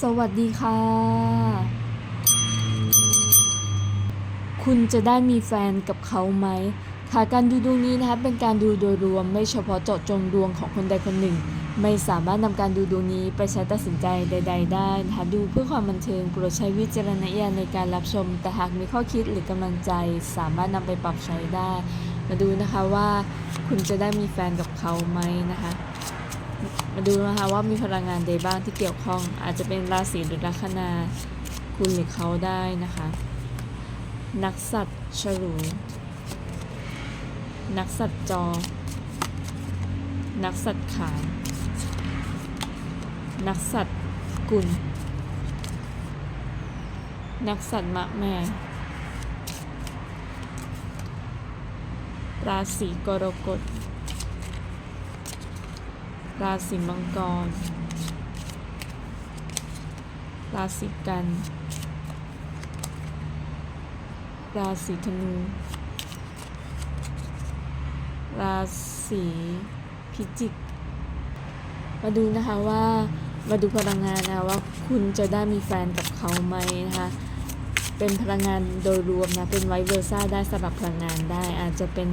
สวัสดีค่ะ คุณจะได้มีแฟนกับเขาไหมค่ะการดูดวงนี้นะคะเป็นการดูโดยรวมไม่เฉพาะเจาะจงดวงของคนใดคนหนึ่ง ไม่สามารถนำการดูดวงนี้ไปใช้ตัดสินใจใด ๆ ได้นะคะดูเพื่อความบันเทิงโปรดใช้วิจารณญาณในการรับชม แต่หากมีข้อคิดหรือกำลังใจ สามารถนำไปปรับใช้ได้ มาดูนะคะว่าคุณจะได้มีแฟนกับเขาไหมนะคะ มาดูนะคะว่ามีพลังงานใดบ้างที่เกี่ยวข้อง อาจจะเป็นราศีหรือลัคนาคุณหรือเขาได้นะคะ นักสัตว์ฉลูนักสัตว์จอ นักสัตว์ขานนักสัตว์กุล นักสัตว์มะแม่ราศีกรกฎ ราศีมังกร ราศีกัน ราศีธนู ราศีพิจิก มาดูนะคะว่า มาดูพลังงานนะว่าคุณจะได้มีแฟนกับเขาไหมนะคะเป็นพลังงานโดยรวมนะ เป็นไวเวอร์ซ่าได้สลับพลังงานได้อาจจะเป็น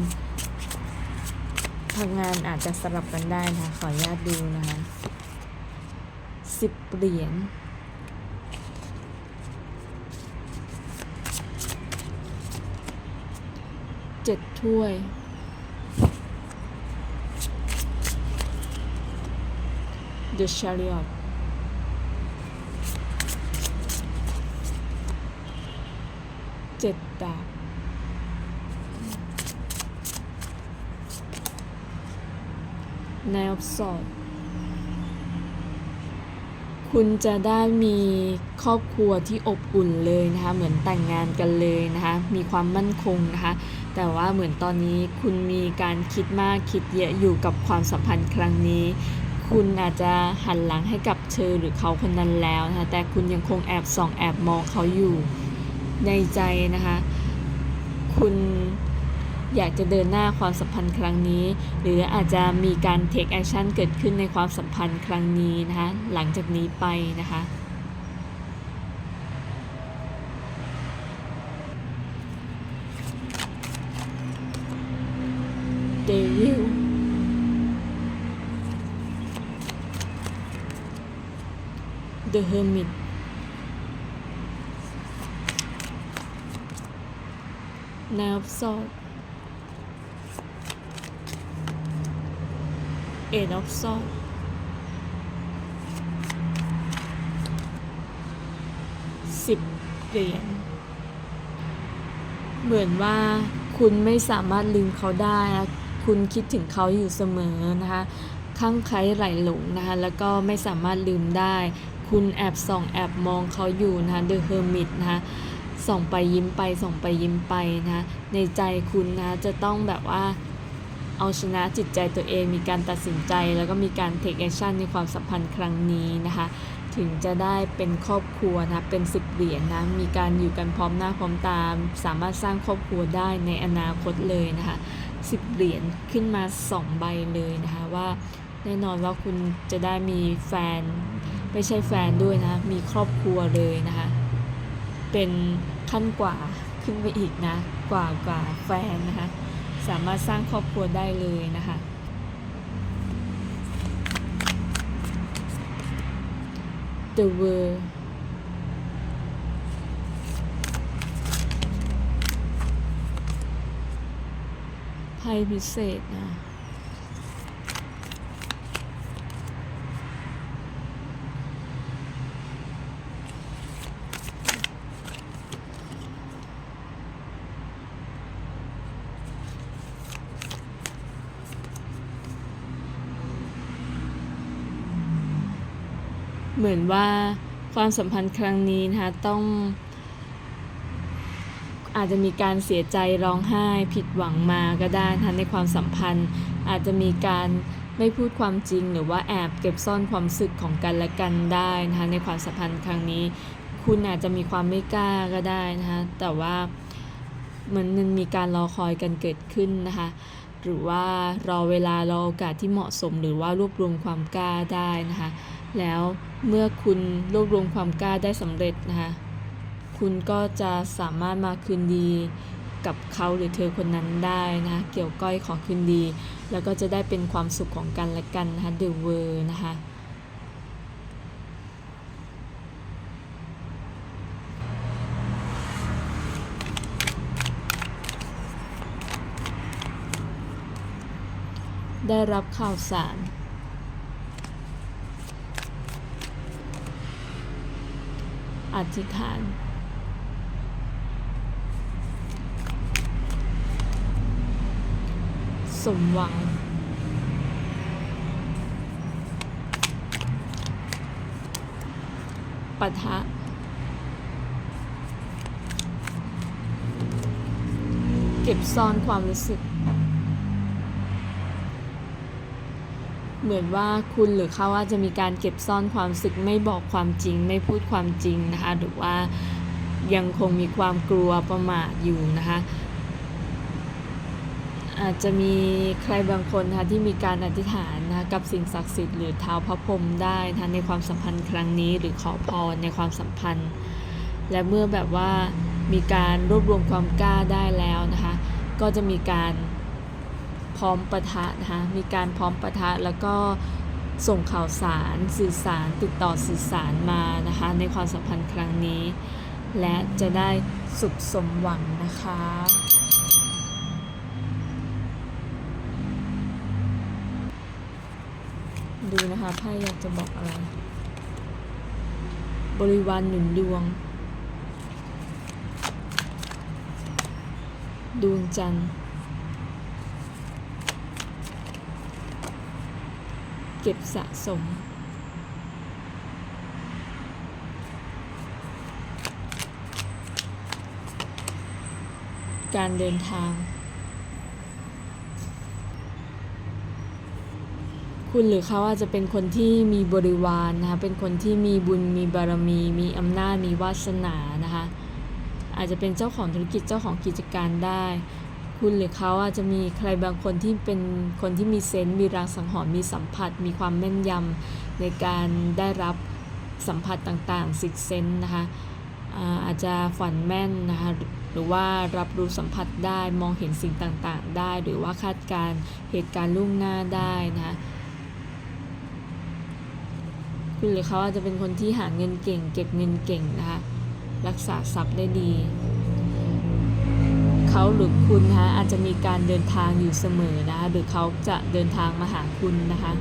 พลังงานอาจจะสลับกันได้นะคะขออนุญาตดูนะคะสิบเหรียญเจ็ดถ้วย The Chariot เจ็ดดาบ นออฟสอดคุณจะได้มีครอบครัวที่อบอุ่นเลยนะคะเหมือนแต่งงานกันเลยนะคะมีความมั่นคงนะคะแต่ว่าเหมือนตอนนี้คุณมีการคิดมากคิดเยอะอยู่กับความสัมพันธ์ครั้งนี้ คุณอาจจะหันหลังให้กับเธอหรือเขาคนนั้นแล้วนะคะแต่คุณยังคงแอบส่องแอบมองเขาอยู่ในใจนะคะคุณ อยากจะเดินหน้าความสัมพันธ์ครั้งนี้ หรืออาจจะมีการ take action เกิดขึ้นในความสัมพันธ์ครั้งนี้นะคะหลังจากนี้ไปนะคะ Devil The Hermit Nine of Swords Eight of Swords สิบเหรียญเหมือนว่าคุณไม่สามารถลืมเขาได้นะคุณคิดถึงเขาอยู่เสมอนะคะข้างใครไหลหลงนะคะแล้วก็ไม่สามารถลืมได้ คุณแอบส่องแอบมองเขาอยู่นะคะ The Hermit นะคะส่องไปยิ้มไปส่องไปยิ้มไปนะคะในใจคุณนะจะต้องแบบว่า เอาชนะจิตใจตัวเอง มีการตัดสินใจ แล้วก็มีการ take action ในความสัมพันธ์ครั้งนี้นะคะ ถึงจะได้เป็นครอบครัวนะเป็นสิบเหรียญนะมีการอยู่กันพร้อมหน้าพร้อมตาสามารถสร้างครอบครัวได้ในอนาคตเลยนะคะสิบเหรียญขึ้นมาสองใบเลยนะคะว่าแน่นอนว่าคุณจะได้มีแฟน ไม่ใช่แฟนด้วยนะ มีครอบครัวเลยนะคะ เป็นขั้นกว่าขึ้นไปอีกนะ กว่ากว่าแฟนนะคะ สามารถสร้างครอบครัวได้เลยนะคะ The World ไพ่พิเศษนะ เหมือนว่าความสัมพันธ์ครั้งนี้นะคะต้องอาจจะมีการเสียใจร้องไห้ ผิดหวังมาก็ได้นะคะในความสัมพันธ์ อาจจะมีการไม่พูดความจริง หรือว่าแอบเก็บซ่อนความสึกของกันและกันได้นะคะในความสัมพันธ์ครั้งนี้ คุณอาจจะมีความไม่กล้าก็ได้นะคะแต่ว่าเหมือนมันมีการรอคอยกันเกิดขึ้นนะคะหรือว่ารอเวลารอโอกาสที่เหมาะสม หรือว่ารวบรวมความกล้าได้นะคะ แล้วเมื่อคุณรวบรวมความกล้าได้สำเร็จนะคะ คุณก็จะสามารถมาคืนดีกับเขาหรือเธอคนนั้นได้นะเกี่ยวก้อยขอคืนดี แล้วก็จะได้เป็นความสุขของกันและกันนะคะ The World นะคะได้รับข่าวสาร อธิษฐาน สมหวัง ปะทะ เก็บซ่อนความรู้สึก เหมือนว่าคุณหรือเขาอาจจะมีการเก็บซ่อนความสึกไม่บอกความจริง ไม่พูดความจริงนะคะหรือว่ายังคงมีความกลัวประมาทอยู่นะคะอาจจะมีใครบางคนนะคะที่มีการอธิษฐานนะคะกับสิ่งศักดิ์สิทธิ์หรือเท้าพระพรหมได้นะในความสัมพันธ์ครั้งนี้หรือขอพรในความสัมพันธ์ และเมื่อแบบว่ามีการรวบรวมความกล้าได้แล้วนะคะก็จะมีการ ร้อมปะทะนะคะมีการพร้อมปะทะแล้วก็ส่งข่าวสารสื่อสารติดต่อสื่อสารมานะคะในความสัมพันธ์ครั้งนี้ และจะได้สุขสมหวังนะคะดูนะคะไพ่อยากจะบอกอะไร บริวารหนุนดวง ดวงจันทร์ เก็บสะสม การเดินทาง คุณหรือเขาอาจจะเป็นคนที่มีบริวารนะคะ เป็นคนที่มีบุญ มีบารมี มีอำนาจ มีวาสนานะคะ อาจจะเป็นเจ้าของธุรกิจ เจ้าของกิจการได้ คุณหรือเขาอาจจะมีใครบางคนที่เป็นคนที่มีเซนต์มีรางสังหรณ์มีสัมผัส มีความแม่นยำในการได้รับสัมผัสต่างๆสิกเซนนะคะอาจจะฝันแม่นนะคะหรือว่ารับรู้สัมผัสได้มองเห็นสิ่งต่างๆ ได้ หรือว่าคาดการเหตุการณ์ล่วงหน้าได้นะคะคุณหรือเขาอาจจะเป็นคนที่หาเงินเก่ง เก็บเงินเก่งนะคะรักษาทรัพย์ได้ดี เขาหรือคุณนะคะอาจจะมีการเดินทางอยู่เสมอนะคะหรือเขาจะเดินทางมาหาคุณนะคะ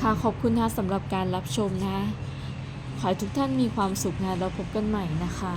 ค่ะขอบคุณนะคะสำหรับการรับชมนะคะขอให้ทุกท่านมีความสุขนะเราพบกันใหม่นะคะ